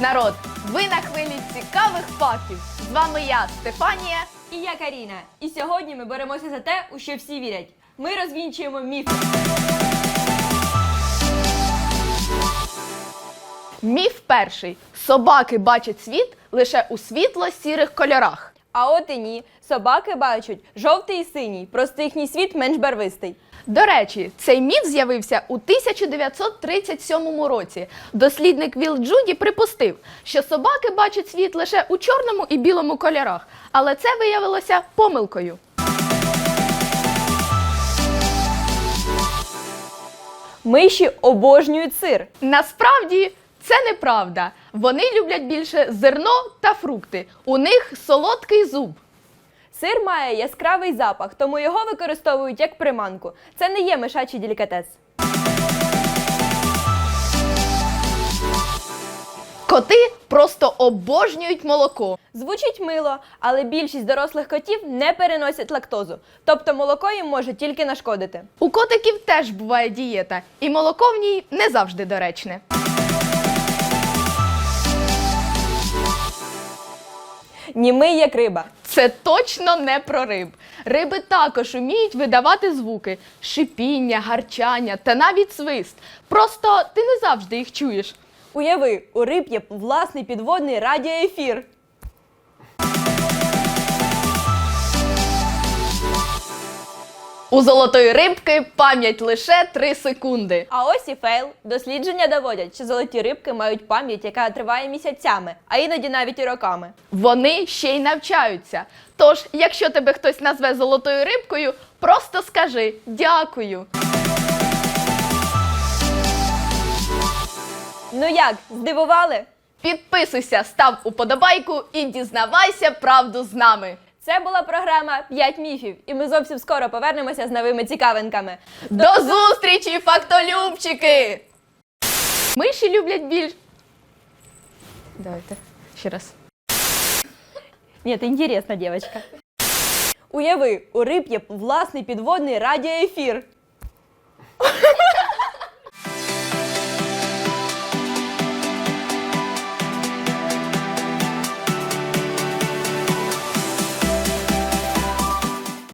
Народ, ви на хвилі цікавих фактів. З вами я, Стефанія. І я Каріна. І сьогодні ми беремося за те, у що всі вірять. Ми розвінчуємо міфи. Міф перший: собаки бачать світ лише у світло-сірих кольорах. А от і ні. Собаки бачать жовтий і синій, просто їхній світ менш барвистий. До речі, цей міф з'явився у 1937 році. Дослідник Вілл Джуді припустив, що собаки бачать світ лише у чорному і білому кольорах, але це виявилося помилкою. Миші обожнюють сир. Насправді це неправда. Вони люблять більше зерно та фрукти. У них солодкий зуб. Сир має яскравий запах, тому його використовують як приманку. Це не є мишачий делікатес. Коти просто обожнюють молоко. Звучить мило, але більшість дорослих котів не переносять лактозу, тобто молоко їм може тільки нашкодити. У котиків теж буває дієта, і молоко в ній не завжди доречне. Німий як риба. Це точно не про риб. Риби також уміють видавати звуки: шипіння, гарчання та навіть свист. Просто ти не завжди їх чуєш. Уяви, у риб є власний підводний радіоефір. У золотої рибки пам'ять лише 3 секунди. А ось і фейл. Дослідження доводять, що золоті рибки мають пам'ять, яка триває місяцями, а іноді навіть і роками. Вони ще й навчаються. Тож, якщо тебе хтось назве золотою рибкою, просто скажи дякую. Ну як, здивували? Підписуйся, став уподобайку і дізнавайся правду з нами. Це була програма «5 міфів, і ми зовсім скоро повернемося з новими цікавинками. До зустрічі, фактолюбчики! Миші люблять більш. Давайте ще раз. Ні, ти інтересна, дівчинка. Уяви, у риб є власний підводний радіоефір.